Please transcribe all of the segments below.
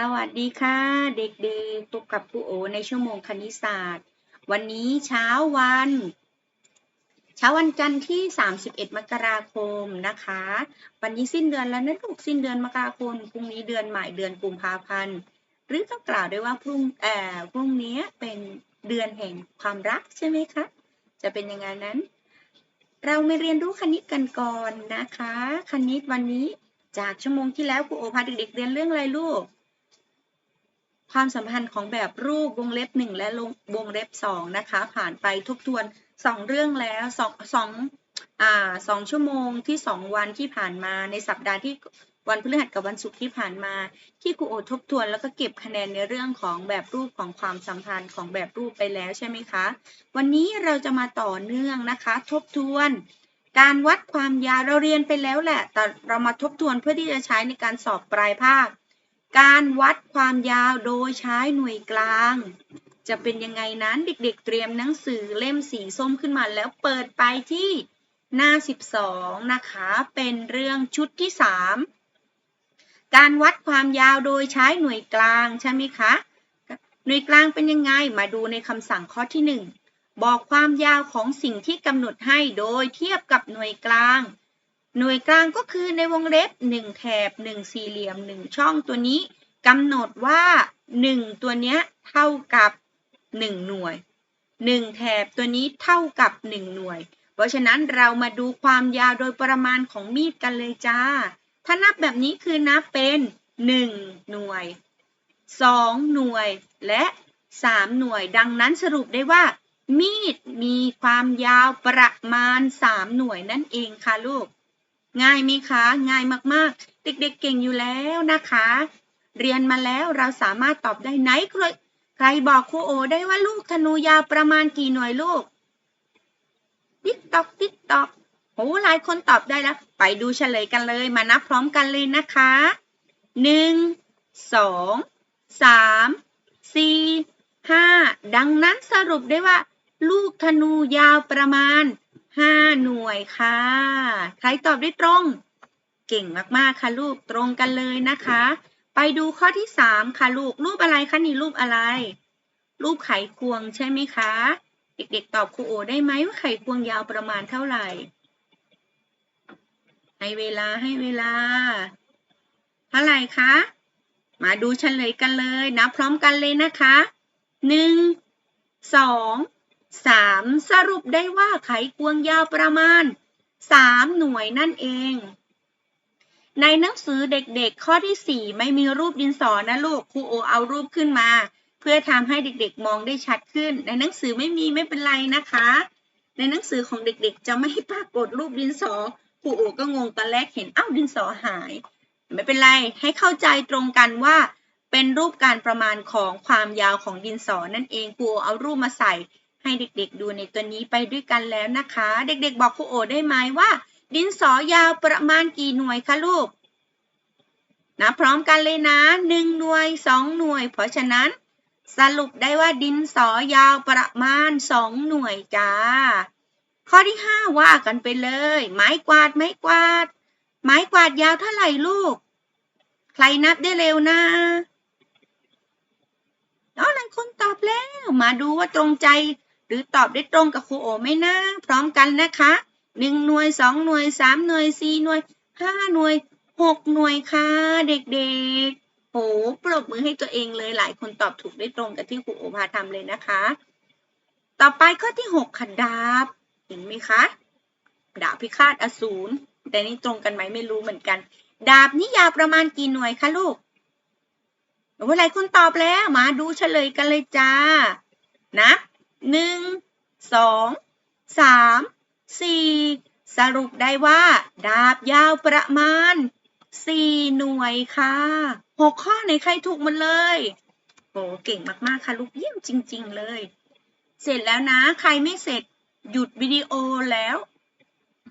สวัสดีค่ะ เด็กๆพบกับครูโอในชั่วโมงคณิตศาสตร์ วันนี้เช้าวัน เช้าวันจันทร์ที่ 31 มกราคมนะคะ วันนี้สิ้นเดือนแล้วนะลูกสิ้นเดือนมกราคมพรุ่งนี้เดือนใหม่เดือนกุมภาพันธ์หรือต้องกล่าวได้ว่าพรุ่งเอ่อพรุ่งนี้เป็นเดือนแห่งความรักใช่ไหมคะจะเป็นยังไงนั้น เรามาเรียนรู้คณิตกันก่อนนะคะ คณิตวันนี้จากชั่วโมงที่แล้วครูโอพาเด็กๆเรียนเรื่องอะไรลูก ความสัมพันธ์ของแบบรูปวงเล็บหนึ่งและวงเล็บสองนะคะ ผ่านไปทบทวนสองเรื่องแล้วสองสองอ่าสองชั่วโมงที่สองวันที่ผ่านมาในสัปดาห์ที่วันพฤหัสกับวันศุกร์ที่ผ่านมา ที่ครูโอทบทวนแล้วก็เก็บคะแนนในเรื่องของแบบรูปของความสัมพันธ์ของแบบรูปไปแล้วใช่ไหมคะ วันนี้เราจะมาต่อเนื่องนะคะ ทบทวน การวัดความยาวเราเรียนไปแล้วแหละ แต่เรามาทบทวนเพื่อที่จะใช้ในการสอบปลายภาค การวัดความยาวโดยใช้หน่วยกลาง จะเป็นยังไงนั้นเด็กๆเตรียมหนังสือเล่มสีส้มขึ้นมาแล้วเปิดไปที่หน้า 12 นะคะ เป็นเรื่องชุดที่ 3 การวัดความยาวโดยใช้หน่วยกลางใช่ไหมคะ หน่วยกลางเป็นยังไง มาดูในคำสั่งข้อที่ 1 บอกความยาวของสิ่งที่กำหนดให้โดยเทียบกับหน่วยกลาง หน่วยกลางก็คือในวงเล็บ 1 แถบ 1 สี่เหลี่ยม 1 ช่องตัวนี้กำหนดว่า 1 ตัวเนี้ยเท่ากับ 1 หน่วย 1 แถบตัวนี้เท่ากับ 1 หน่วย เพราะฉะนั้นเรามาดูความยาวโดยประมาณของมีดกันเลยจ้า ถ้านับแบบนี้คือนับเป็น 1 หน่วย 2 หน่วย และ 3 หน่วย ดังนั้นสรุปได้ว่า มีดมีความยาวประมาณ 3 หน่วยนั่นเองค่ะลูก ง่ายไหมคะ ง่ายมากๆ เด็กๆเก่งอยู่แล้วนะคะ เรียนมาแล้วเราสามารถตอบได้ไหนใครใครบอกครูโอได้ว่าลูกธนูยาวประมาณกี่หน่วยลูก ติ๊กตอกติ๊กตอกโหหลายคนตอบได้แล้ว ไปดูเฉลยกันเลยมานับพร้อมกันเลยนะคะหนึ่งสองสามสี่ห้าดังนั้นสรุปได้ว่า ลูกธนูยาวประมาณ ห้าหน่วยค่ะ ใครตอบได้ตรง เก่งมากๆค่ะลูกตรงกันเลยนะคะ ไปดูข้อที่สามค่ะลูก รูปอะไรคะนี่รูปอะไร รูปไขควงใช่ไหมคะ เด็กๆตอบครูโอได้ไหมว่าไขควงยาวประมาณเท่าไหร่ ให้เวลาให้เวลา เท่าไหร่คะ มาดูเฉลยกันเลยนะ พร้อมกันเลยนะคะหนึ่งสอง สามสรุปได้ว่าไขควงยาวประมาณสามหน่วยนั่นเอง ในหนังสือเด็กๆ ข้อที่สี่ไม่มีรูปดินสอนะลูกครูโอเอารูปขึ้นมา เพื่อทำให้เด็กๆ มองได้ชัดขึ้น ในหนังสือไม่มีไม่เป็นไรนะคะ ในหนังสือของเด็กๆ จะไม่ปรากฏรูปดินสอครูโอก็งงตอนแรกเห็นอ้าวดินสอหาย ไม่เป็นไรให้เข้าใจตรงกันว่าเป็นรูปการประมาณของความยาวของดินสอนั่นเองครูโอเอารูปมาใส่ ให้เด็กๆดูในตัวนี้ไปด้วยกันแล้วนะคะ เด็กๆบอกครูโอได้ไหมว่า ดินสอยาวประมาณกี่หน่วยคะลูกนะพร้อมกันเลยนะหนึ่งหน่วยสองหน่วย เพราะฉะนั้น สรุปได้ว่าดินสอยาวประมาณสองหน่วยจ้า ข้อที่ห้าว่ากันไปเลย ไม้กวาดไม้กวาด ไม้กวาดยาวเท่าไหร่ลูก ใครนับได้เร็วนะเอาหลายคนตอบแล้ว มาดูว่าตรงใจ หรือตอบได้ตรงกับครูโอไหมนะพร้อมกันนะคะหนึ่งหน่วยสองหน่วยสามหน่วยสี่หน่วยห้าหน่วยหกหน่วยค่ะเด็กๆโหปรบมือให้ตัวเองเลยหลายคนตอบถูกได้ตรงกับที่ครูโอพาทำเลยนะคะ ต่อไปข้อที่หกค่ะดาบเห็นไหมคะดาบพิฆาตอสูรแต่นี่ตรงกันไหมไม่รู้เหมือนกัน ดาบนี่ยาวประมาณกี่หน่วยคะลูกโอ้หลายคนตอบแล้วมาดูเฉลยกันเลยจ้า นะ หนึ่งสองสามสี่สรุปได้ว่า ดาบยาวประมาณสี่หน่วยค่ะหกข้อในใครถูกหมดเลยโหเก่งมากๆค่ะลูกเยี่ยมจริง ๆ เลย เสร็จแล้วนะ ใครไม่เสร็จหยุดวิดีโอแล้ว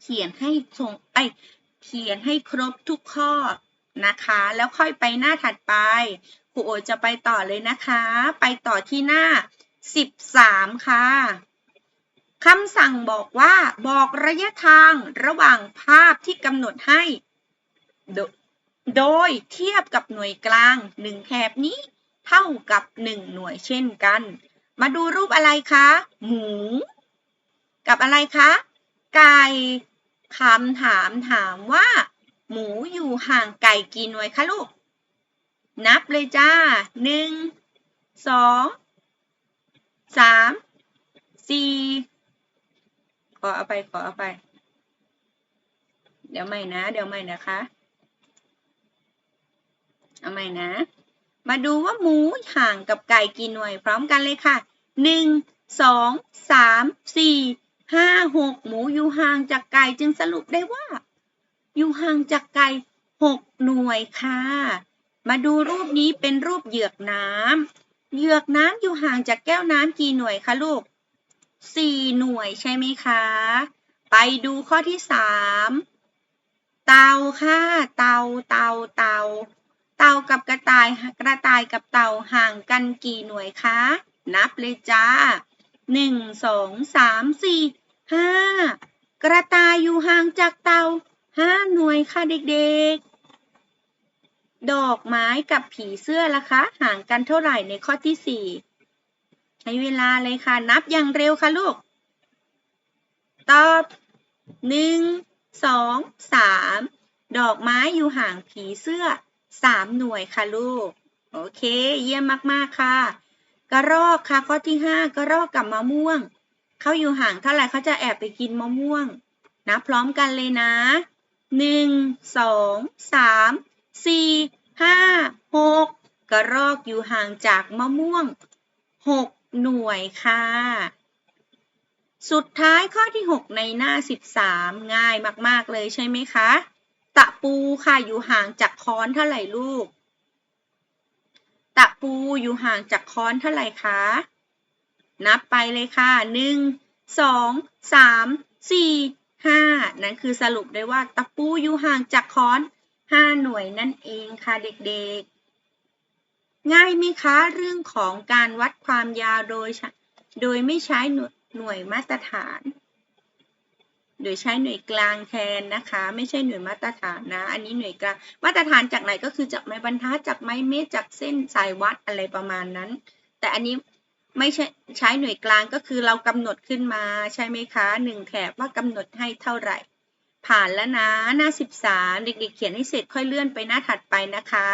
เขียนให้ส่งไอเขียนให้ครบทุกข้อนะคะ แล้วค่อยไปหน้าถัดไปครูโอจะไปต่อเลยนะคะ ไปต่อที่หน้า 13 ค่ะคำสั่งบอกว่าบอกระยะทางระหว่างภาพที่กำหนดให้ โดโดยเทียบกับหน่วยกลางหนึ่งแถบนี้เท่ากับหนึ่งหน่วยเช่นกัน มาดูรูปอะไรคะ หมู กับอะไรคะ ไก่คำถามถามว่า หมูอยู่ห่างไก่กี่หน่วยคะลูก นับเลยจ้าหนึ่ง สามสี่ขอเอาไปขอเอาไป เดี๋ยวใหม่นะ เดี๋ยวใหม่นะคะ เอาใหม่นะ มาดูว่าหมูห่างกับไก่กี่หน่วย พร้อมกันเลยค่ะหนึ่งสองสามสี่ห้าหกหมูอยู่ห่างจากไก่จึงสรุปได้ว่า อยู่ห่างจากไก่หกหน่วยค่ะ มาดูรูปนี้เป็นรูปเหยือกน้ำ เหยือกน้ำอยู่ห่างจากแก้วน้ำกี่หน่วยคะลูกสี่หน่วยใช่ไหมคะ ไปดูข้อที่สามเตาค่ะ เตา เตา เตา เตากับกระต่าย กระต่ายกับเต่าห่างกันกี่หน่วยคะ นับเลยจ้าหนึ่งสองสามสี่ห้ากระต่ายอยู่ห่างจากเตาห้าหน่วยค่ะเด็กๆ ดอกไม้กับผีเสื้อล่ะคะ ห่างกันเท่าไหร่ในข้อที่สี่ใช้เวลาเลยค่ะ นับอย่างเร็วค่ะลูก ตอบหนึ่งสองสามดอกไม้อยู่ห่างผีเสื้อสามหน่วยค่ะลูก โอเค เยี่ยมมากๆค่ะ กระรอกค่ะข้อที่ห้ากระรอกกับมะม่วง เขาอยู่ห่างเท่าไหร่เขาจะแอบไปกินมะม่วง นับพร้อมกันเลยนะหนึ่งสองสาม สี่ห้าหกกระรอกอยู่ห่างจากมะม่วงหกหน่วยค่ะ สุดท้ายข้อที่6ในหน้า13ง่ายมาก ๆ เลยใช่ไหมคะ ตะปูค่ะอยู่ห่างจากค้อนเท่าไหร่ลูก ตะปูอยู่ห่างจากค้อนเท่าไหร่คะ นับไปเลยค่ะ1 2 3 4 5นั่นคือสรุปได้ว่าตะปูอยู่ห่างจากค้อน 5หน่วยนั่นเองค่ะเด็กๆ ง่ายไหมคะเรื่องของการวัดความยาวโดย โดยไม่ใช้หน่วยหน่วยมาตรฐาน โดยใช้หน่วยกลางแทนนะคะ ไม่ใช่หน่วยมาตรฐานนะ อันนี้หน่วยกลางมาตรฐานจากไหนก็คือจากไม้บรรทัดจากไม้เมตรจากเส้นสายวัดอะไรประมาณนั้น แต่อันนี้ไม่ใช่ใช้หน่วยกลางก็คือเรากำหนดขึ้นมาใช่ไหมคะหนึ่งแถบว่ากำหนดให้เท่าไหร่ ผ่านแล้วนะ หน้าสิบสามเด็กๆ เขียนให้เสร็จค่อยเลื่อนไปหน้าถัดไปนะคะ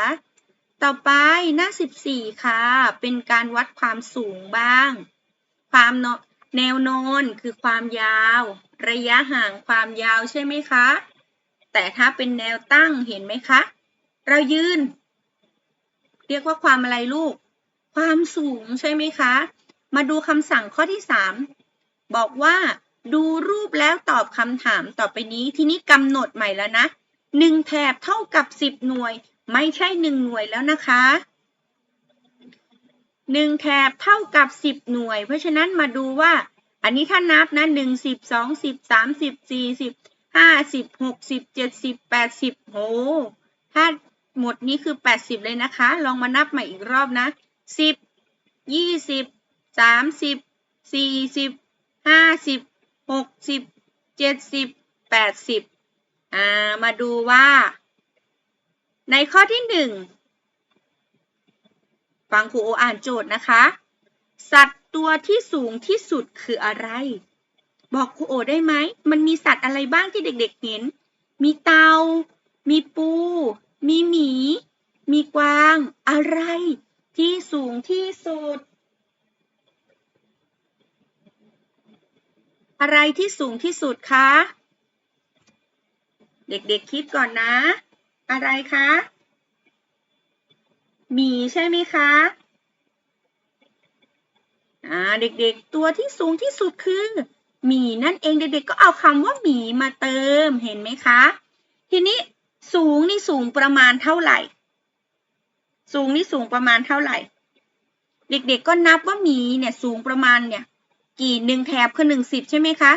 ต่อไปหน้าสิบสี่ค่ะ เป็นการวัดความสูงบ้าง ความเนาแนวนอนคือความยาว ระยะห่างความยาวใช่ไหมคะ แต่ถ้าเป็นแนวตั้งเห็นไหมคะ เรายืน เรียกว่าความอะไรลูก ความสูงใช่ไหมคะ มาดูคำสั่งข้อที่ 3 บอกว่า ดูรูปแล้วตอบคำถามต่อไปนี้ ทีนี้กำหนดใหม่แล้วนะหนึ่งแถบเท่ากับ10หน่วย ไม่ใช่1หน่วยแล้วนะคะหนึ่งแถบเท่ากับสิบหน่วย เพราะฉะนั้นมาดูว่า อันนี้ถ้านับนะหนึ่งสิบสองสิบสามสิบสี่สิบห้าสิบหกสิบเจ็ดสิบแปดสิบโหถ้าหมดนี้คือแปดสิบเลยนะคะ ลองมานับใหม่อีกรอบนะสิบยี่สิบสามสิบสี่สิบห้าสิบ หกสิบเจ็ดสิบแปดสิบอ่ามาดูว่า ในข้อที่หนึ่งฟังครูโออ่านโจทย์นะคะ สัตว์ตัวที่สูงที่สุดคืออะไร บอกครูโอได้ไหม มันมีสัตว์อะไรบ้างที่เด็กๆเห็น มีเตา มีปู มีหมี มีกวาง อะไรที่สูงที่สุด อะไรที่สูงที่สุดคะ เด็กๆคิดก่อนนะ อะไรคะหมีใช่ไหมคะอ่าเด็กๆตัวที่สูงที่สุดคือหมีนั่นเองเด็กๆก็เอาคำว่าหมีมาเติมเห็นไหมคะ ทีนี้สูงนี่สูงประมาณเท่าไหร่ สูงนี่สูงประมาณเท่าไหร่ เด็กๆก็นับว่าหมีเนี่ยสูงประมาณเนี่ย กี่หนึ่งแถบคือหนึ่งสิบใช่ไหมคะ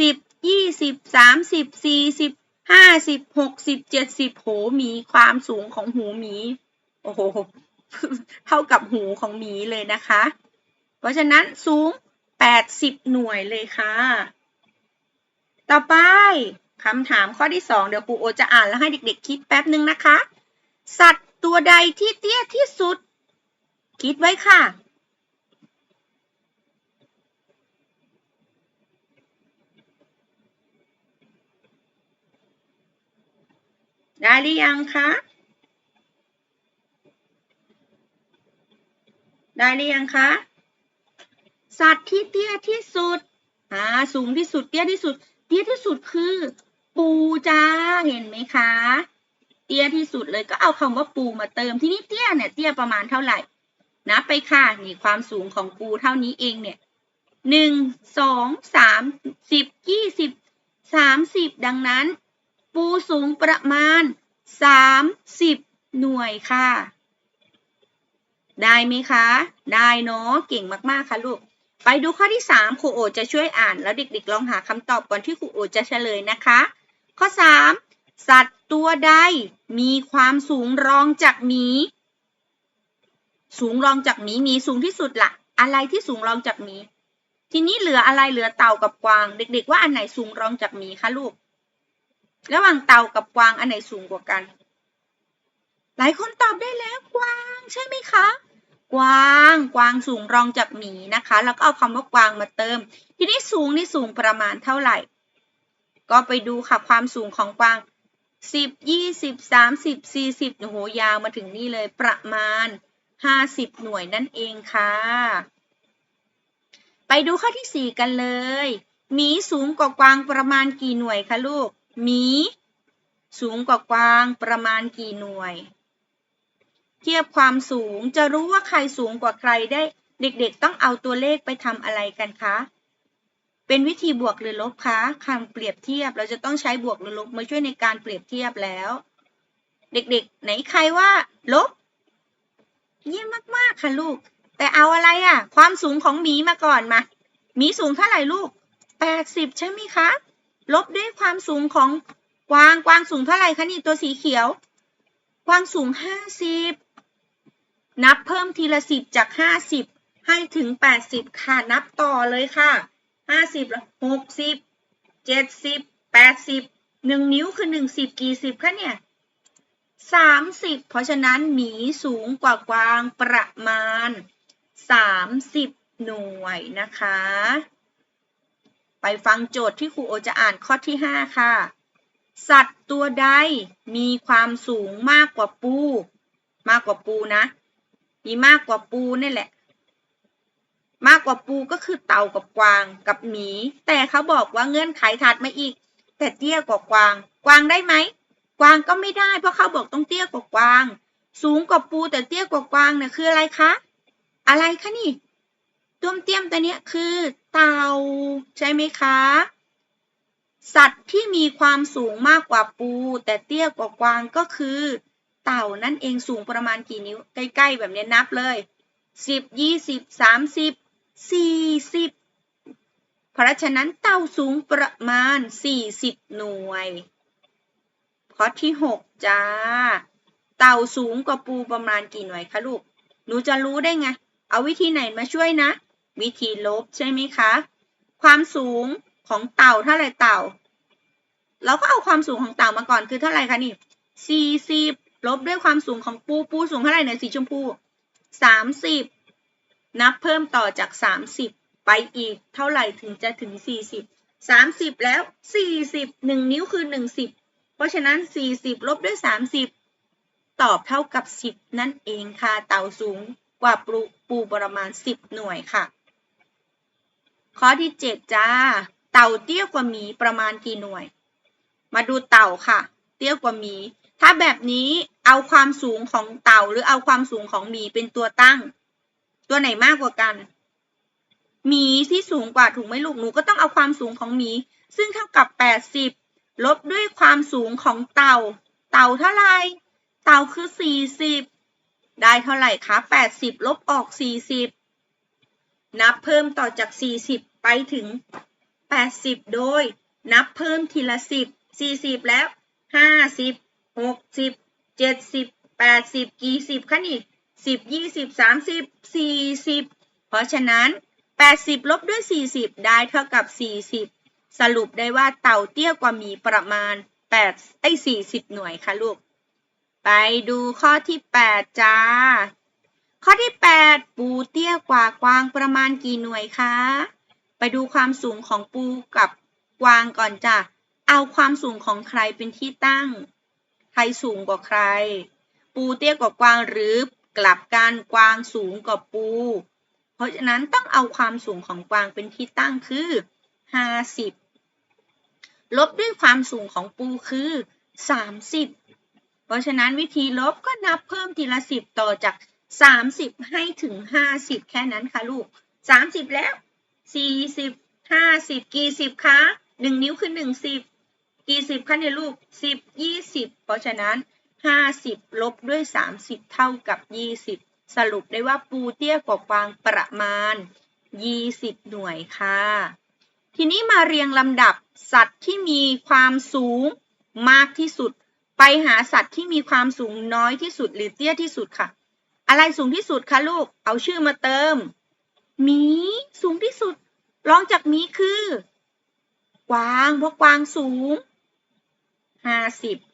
สิบยี่สิบสามสิบสี่สิบห้าสิบหกสิบเจ็ดสิบโหหมีความสูงของหูหมีโอ้โหเท่ากับหูของหมีเลยนะคะ เพราะฉะนั้นสูง80หน่วยเลยค่ะ ต่อไปคำถามข้อที่2เดี๋ยวครูโอจะอ่านแล้วให้เด็กๆ คิดแป๊บนึงนะคะ สัตว์ตัวใดที่เตี้ยที่สุด คิดไว้ค่ะ ได้หรือยังคะ ได้หรือยังคะ สัตว์ที่เตี้ยที่สุด อ่า สูงที่สุด เตี้ยที่สุด เตี้ยที่สุดคือ ปูจ้า เห็นไหมคะ เตี้ยที่สุดเลยก็เอาคำว่าปูมาเติม ที่นี่เตี้ยเนี่ย เตี้ยประมาณเท่าไหร่ นับไปค่ะ นี่ความสูงของปูเท่านี้เองเนี่ยหนึ่ง สอง สาม สิบ ยี่สิบ สามสิบ ดังนั้น ปูสูงประมาณสามสิบหน่วยค่ะ ได้ไหมคะ ได้เนาะเก่งมากๆค่ะลูก ไปดูข้อที่สามครูโอจะช่วยอ่านแล้วเด็กๆลองหาคำตอบก่อนที่ครูโอจะเฉลยนะคะ ข้อสามสัตว์ตัวใดมีความสูงรองจากหมี สูงรองจากหมีมีสูงที่สุดละ่ะ อะไรที่สูงรองจากหมีทีนี้เหลืออะไรเหลือเต่ากับกวาง เด็ก ๆ ว่าอันไหนสูงรองจากหมีคะลูก ระหว่างเต่ากับกวางอันไหนสูงกว่ากัน หลายคนตอบได้แล้วกวางใช่ไหมคะ กวางกวางสูงรองจากหมีนะคะ แล้วก็เอาคำว่ากวางมาเติม ทีนี้สูงนี่สูงประมาณเท่าไหร่ ก็ไปดูค่ะความสูงของกวางสิบยี่สิบสามสิบสี่สิบโอ้โหยาวมาถึงนี่เลยประมาณห้าสิบหน่วยนั่นเองค่ะ ไปดูข้อที่สี่กันเลย หมีสูงกว่ากวางประมาณกี่หน่วยคะลูก หมี สูงกว่ากวางประมาณกี่หน่วย เทียบความสูงจะรู้ว่าใครสูงกว่าใครได้ เด็กๆ ต้องเอาตัวเลขไปทำอะไรกันคะ เป็นวิธีบวกหรือลบคะคำเปรียบเทียบเราจะต้องใช้บวกหรือลบมาช่วยในการเปรียบเทียบแล้ว เด็กๆ ไหนใครว่า ลบ เยี่ยมมากๆค่ะลูก แต่เอาอะไรอะ่ะความสูงของหมีมาก่อนมาหมีสูงเท่าไหร่ลูกแปดสิบใช่ไหมคะ ลบด้วยความสูงของกวางกวางสูงเท่าไหร่คะนี่ตัวสีเขียว กวางสูงห้าสิบนับเพิ่มทีละสิบจากห้าสิบให้ถึงแปดสิบค่ะ นับต่อเลยค่ะห้าสิบหกสิบเจ็ดสิบแปดสิบหนึ่งนิ้วคือหนึ่งสิบกี่สิบคะเนี่ยสามสิบเพราะฉะนั้นหมีสูงกว่ากวางประมาณสามสิบหน่วยนะคะ ไปฟังโจทย์ที่ครูโอจะอ่านข้อที่ห้าค่ะ สัตว์ตัวใดมีความสูงมากกว่าปู มากกว่าปูนะ มีมากกว่าปูนี่แหละ มากกว่าปูก็คือเต่ากับกวางกับหมี แต่เขาบอกว่าเงื่อนไขถัดมาอีก แต่เตี้ยกว่ากวาง กวางได้ไหม กวางก็ไม่ได้เพราะเขาบอกต้องเตี้ยกว่ากวาง สูงกว่าปูแต่เตี้ยกว่ากวางเนี่ยคืออะไรคะ อะไรคะนี่ ต้มเตี้ยมตัวเนี้ยคือเต่าใช่ไหมคะ สัตว์ที่มีความสูงมากกว่าปู แต่เตี้ยกว่ากวางก็คือ เต่านั่นเองสูงประมาณกี่นิ้ว ใกล้ๆ แบบนี้นับเลยสิบยี่สิบสามสิบ40เพราะฉะนั้นเต่าสูงประมาณ40หน่วยข้อที่6จ้า เต่าสูงกว่าปูประมาณกี่หน่วยคะลูก หนูจะรู้ได้ไง เอาวิธีไหนมาช่วยนะ วิธีลบใช่ไหมคะ ความสูงของเต่าเท่าไรเต่า เราก็เอาความสูงของเต่ามาก่อนคือเท่าไรคะนี่40ลบด้วยความสูงของปูปูสูงเท่าไรเนี่ยสีชมพู30นับเพิ่มต่อจาก30ไปอีกเท่าไหร่ถึงจะถึง40 30แล้ว40 1นิ้วคือ10เพราะฉะนั้น40ลบด้วย30ตอบเท่ากับ10นั่นเองค่ะเต่าสูงกว่าปูปูประมาณ10หน่วยค่ะ ข้อที่7จ้า เต่าเตี้ยกว่าหมีประมาณกี่หน่วย มาดูเต่าค่ะ เตี้ยกว่าหมี ถ้าแบบนี้เอาความสูงของเต่าหรือเอาความสูงของหมีเป็นตัวตั้ง ตัวไหนมากกว่ากัน หมีที่สูงกว่าถูกไหมลูกหนูก็ต้องเอาความสูงของหมี ซึ่งเท่ากับ 80 ลบด้วยความสูงของเต่า เต่าเท่าไรเต่าคือ 40 ได้เท่าไหร่คะ80 ลบออก 40 นับเพิ่มต่อจาก 40 ไปถึง 80 โดย นับเพิ่มทีละ 10 40 แล้ว 50 60 70 80 กี่สิบคะนี่สิบยี่สิบสามสิบสี่สิบเพราะฉะนั้นแปดสิบลบด้วยสี่สิบได้เท่ากับสี่สิบสรุปได้ว่าเต่าเตี้ยกว่าหมีประมาณแปดไอ้สี่สิบหน่วยค่ะลูก ไปดูข้อที่ 8 จ้า ข้อที่ 8 ปูเตี้ยกว่ากวางประมาณกี่หน่วยคะ ไปดูความสูงของปูกับกวางก่อนจ้ะ เอาความสูงของใครเป็นที่ตั้ง ใครสูงกว่าใคร ปูเตี้ยกว่ากวางหรือกลับกันกวางสูงกว่าปู เพราะฉะนั้นต้องเอาความสูงของกวางเป็นที่ตั้งคือ 50 ลบด้วยความสูงของปูคือ 30 เพราะฉะนั้นวิธีลบก็นับเพิ่มทีละสิบต่อจาก 30 ให้ถึง 50 แค่นั้นค่ะลูก 30 แล้ว 40 50กี่สิบคะ1นิ้วคือ1 10กี่สิบคะเนี่ยลูก10 20เพราะฉะนั้น50ลบด้วย30เท่ากับ20สรุปได้ว่าปูเตี้ยกว่ากวางประมาณ20หน่วยค่ะ ทีนี้มาเรียงลำดับสัตว์ที่มีความสูงมากที่สุด ไปหาสัตว์ที่มีความสูงน้อยที่สุดหรือเตี้ยที่สุดค่ะ อะไรสูงที่สุดคะลูก เอาชื่อมาเติม หมีสูงที่สุด รองจากหมีคือกวางเพราะกวางสูง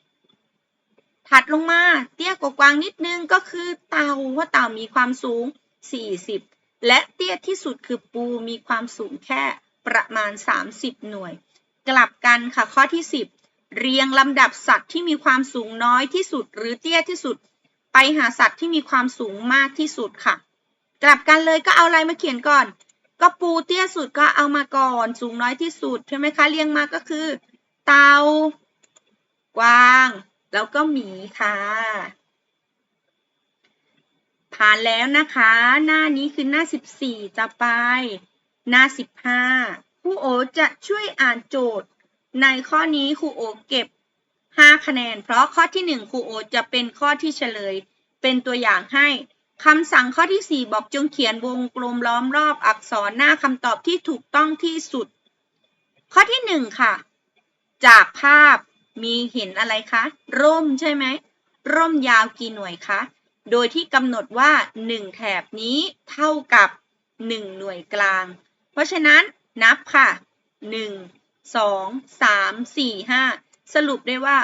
50ถัดลงมาเตี้ยกว่ากวางนิดนึงก็คือเต่าเพราะเต่ามีความสูง40และเตี้ยที่สุดคือปูมีความสูงแค่ประมาณ 30 หน่วย กลับกันค่ะข้อที่ 10 เรียงลำดับสัตว์ที่มีความสูงน้อยที่สุด หรือเตี้ยที่สุด ไปหาสัตว์ที่มีความสูงมากที่สุดค่ะ กลับกันเลยก็เอาอะไรมาเขียนก่อน ก็ปูเตี้ยสุดก็เอามาก่อน สูงน้อยที่สุดใช่ไหมคะเรียงมาก็คือ เตากวาง แล้วก็หมีค่ะ ผ่านแล้วนะคะ หน้านี้คือหน้า 14จะไป หน้า 15ครูโอจะช่วยอ่านโจทย์ ในข้อนี้ครูโอเก็บ 5 คะแนน เพราะข้อที่ 1ครูโอจะเป็นข้อที่เฉลย เป็นตัวอย่างให้ คำสั่งข้อที่ 4 บอกจงเขียนวงกลมล้อมรอบอักษรหน้าคำตอบที่ถูกต้องที่สุด ข้อที่ 1 ค่ะ จากภาพมีเห็นอะไรคะ ร่มใช่ไหม ร่มยาวกี่หน่วยคะ โดยที่กำหนดว่า 1 แถบนี้เท่ากับ 1 หน่วยกลาง เพราะฉะนั้นนับค่ะ 1 2 3 4 5 สรุปได้ว่า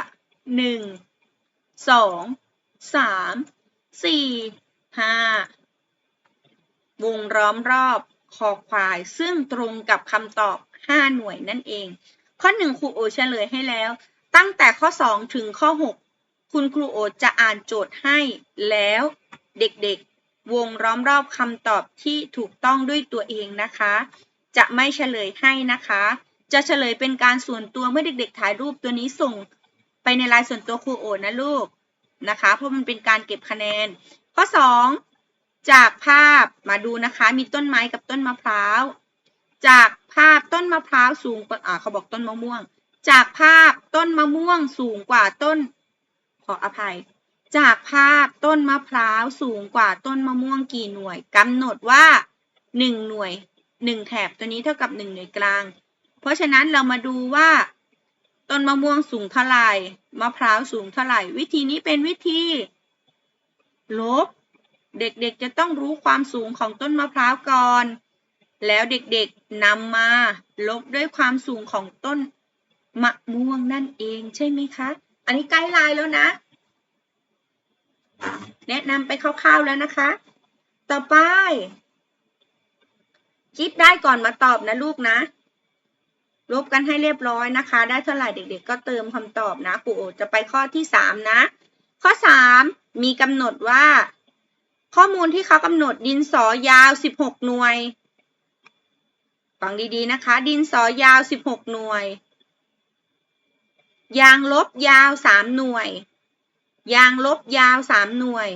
1 2 3 4 5วงล้อมรอบคอควาย ซึ่งตรงกับคำตอบ 5 หน่วยนั่นเอง ข้อ 1 ครูโอเฉลยให้แล้ว ตั้งแต่ข้อ 2 ถึงข้อ 6 คุณครูโอจะอ่านโจทย์ให้ แล้วเด็กๆ วงล้อมรอบคำตอบที่ถูกต้องด้วยตัวเองนะคะ จะไม่เฉลยให้นะคะ จะเฉลยเป็นการส่วนตัวเมื่อเด็ก ๆ ถ่ายรูปตัวนี้ส่ง ไปในไลน์ส่วนตัวครูโอนะลูกนะคะ เพราะมันเป็นการเก็บคะแนน ข้อ 2 จากภาพมาดูนะคะ มีต้นไม้กับต้นมะพร้าว จากภาพต้นมะพร้าวสูงกว่าอ่าเขาบอกต้นมะม่วง จากภาพต้นมะม่วงสูงกว่าต้น ขออภัย จากภาพต้นมะพร้าวสูงกว่าต้นมะม่วงกี่หน่วยกำหนดว่า 1 หน่วย 1 แถบตัวนี้เท่ากับ 1 หน่วยกลาง เพราะฉะนั้นเรามาดูว่า ต้นมะม่วงสูงเท่าไหร่มะพร้าวสูงเท่าไหร่ วิธีนี้เป็นวิธี ลบ เด็กๆจะต้องรู้ความสูงของต้นมะพร้าวก่อน แล้วเด็กๆนำมาลบด้วยความสูงของต้นมะม่วงนั่นเองใช่ไหมคะ อันนี้ใกล้ลายแล้วนะ แนะนำไปคร่าวๆแล้วนะคะ ต่อไป คิดได้ก่อนมาตอบนะลูกนะลบกันให้เรียบร้อยนะคะ ได้เท่าไหร่เด็กๆ ก็เติมคำตอบนะครูโอจะไปข้อที่สามนะ ข้อสามมีกำหนดว่า ข้อมูลที่เขากำหนดดินสอยาว 16 หน่วยฟังดีๆนะคะ ดินสอยาว 16 หน่วย ยางลบยาว 3 หน่วย ยางลบยาว 3 หน่วย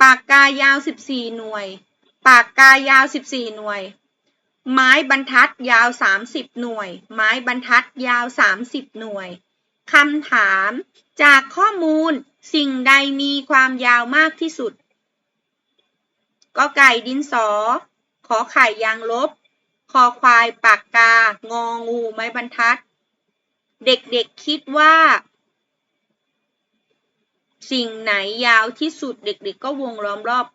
ปากกายาว 14 หน่วย ปากกายาว 14 หน่วย ไม้บรรทัดยาว 30 หน่วย ไม้บรรทัดยาว 30 หน่วย คำถาม จากข้อมูลสิ่งใดมีความยาวมากที่สุดก็ไก่ดินสอ ขอไข่ยางลบ คอควายปากกา งองูไม้บรรทัด เด็กๆคิดว่า สิ่งไหนยาวที่สุดเด็กๆก็วงล้อมรอบ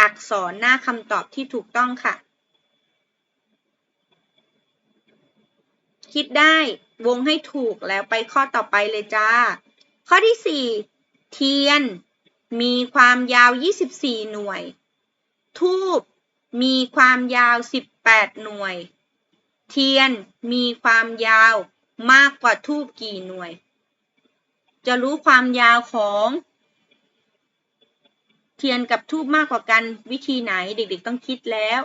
อักษรหน้าคำตอบที่ถูกต้องค่ะ คิดได้วงให้ถูกแล้วไปข้อต่อไปเลยจ้า ข้อที่ 4 เทียน มีความยาว 24 หน่วย ทูบมีความยาว 18 หน่วย เทียนมีความยาวมากกว่าทูบกี่หน่วย จะรู้ความยาวของ เทียนกับทูบมากกว่ากันวิธีไหนเด็กๆต้องคิดแล้ว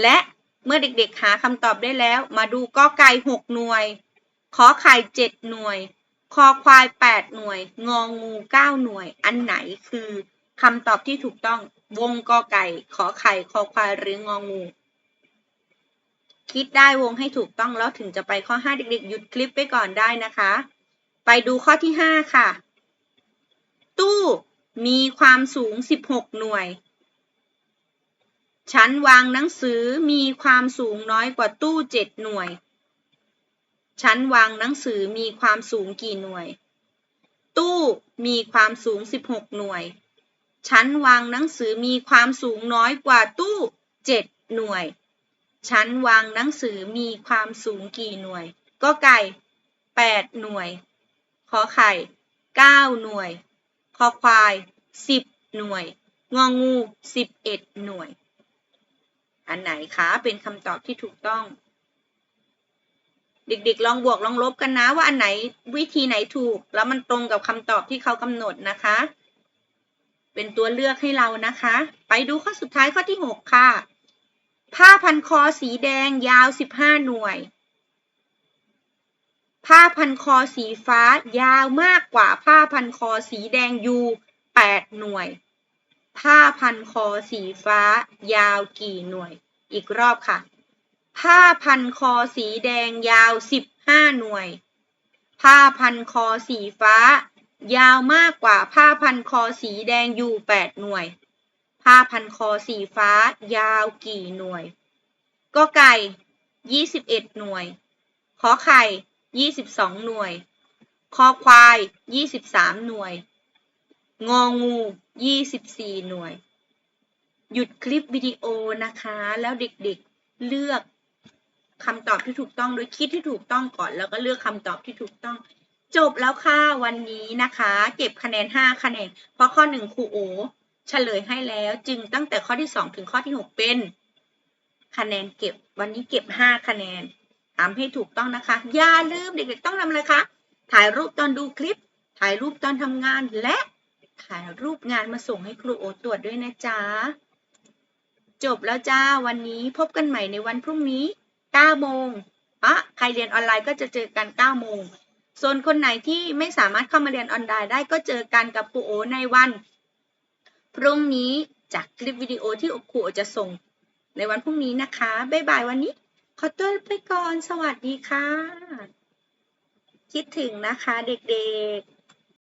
และ เมื่อเด็กๆหาคำตอบได้แล้ว มาดูก็ไก่6หน่วย ขอไข่7หน่วย คอควาย 8 หน่วย งองู9หน่วย อันไหนคือคำตอบที่ถูกต้อง วงกอไก่ ขอไข่ คอควาย หรืององู คิดได้วงให้ถูกต้องแล้วถึงจะไปข้อ 5 เด็กๆ หยุดคลิปไปก่อนได้นะคะ ไปดูข้อที่ 5 ค่ะ ตู้มีความสูง 16 หน่วย ชั้นวางหนังสือมีความสูงน้อยกว่าตู้7หน่วย ชั้นวางหนังสือมีความสูงกี่หน่วย ตู้มีความสูง 16 หน่วย ชั้นวางหนังสือมีความสูงน้อยกว่าตู้7หน่วย ชั้นวางหนังสือมีความสูงกี่หน่วย ก็ไก่ 8 หน่วย ขอไข่ 9 หน่วย คอควาย 10 หน่วย งองู 11 หน่วย อันไหนคะเป็นคำตอบที่ถูกต้อง เด็กๆ ลองบวกลองลบกันนะว่าอันไหนวิธีไหนถูก แล้วมันตรงกับคำตอบที่เขากำหนดนะคะ เป็นตัวเลือกให้เรานะคะ ไปดูข้อสุดท้ายข้อที่ 6 ค่ะ ผ้าพันคอสีแดงยาว 15 หน่วย ผ้าพันคอสีฟ้ายาวมากกว่าผ้าพันคอสีแดงยู8หน่วย ผ้าพันคอสีฟ้ายาวกี่หน่วย อีกรอบค่ะ ผ้าพันคอสีแดงยาว15หน่วย ผ้าพันคอสีฟ้า ยาวมากกว่าผ้าพันคอสีแดงอยู่8หน่วย ผ้าพันคอสีฟ้ายาวกี่หน่วยก็ไก่21หน่วย ขอไข่22หน่วย คอควาย23หน่วย งองู24หน่วย หยุดคลิปวิดีโอนะคะ แล้วเด็กๆเลือกคำตอบที่ถูกต้องโดยคิดที่ถูกต้องก่อน แล้วก็เลือกคำตอบที่ถูกต้อง จบแล้วค่ะวันนี้นะคะ เก็บคะแนน 5 คะแนน เพราะข้อ 1ครูโอเฉลยให้แล้วจึงตั้งแต่ข้อที่ 2 ถึงข้อที่ 6 เป็น คะแนนเก็บวันนี้เก็บ 5 คะแนนทำให้ถูกต้องนะคะ อย่าลืมเด็กๆต้องทำอะไรคะถ่ายรูปตอนดูคลิป ถ่ายรูปตอนทำงานและ ถ่ายรูปงานมาส่งให้ครูโอตรวจด้วยนะจ๊ะ จบแล้วจ้าวันนี้พบกันใหม่ในวันพรุ่งนี้9โมงอะใครเรียนออนไลน์ก็จะเจอกัน9โมงส่วนคนไหนที่ไม่สามารถเข้ามาเรียนออนไลน์ได้ก็เจอกันกับครูโอในวัน พรุ่งนี้จากคลิปวิดีโอที่ครูโอจะส่ง ในวันพรุ่งนี้นะคะ บ๊ายบายวันนี้ ขอตัวไปก่อน สวัสดีค่ะ คิดถึงนะคะเด็กๆ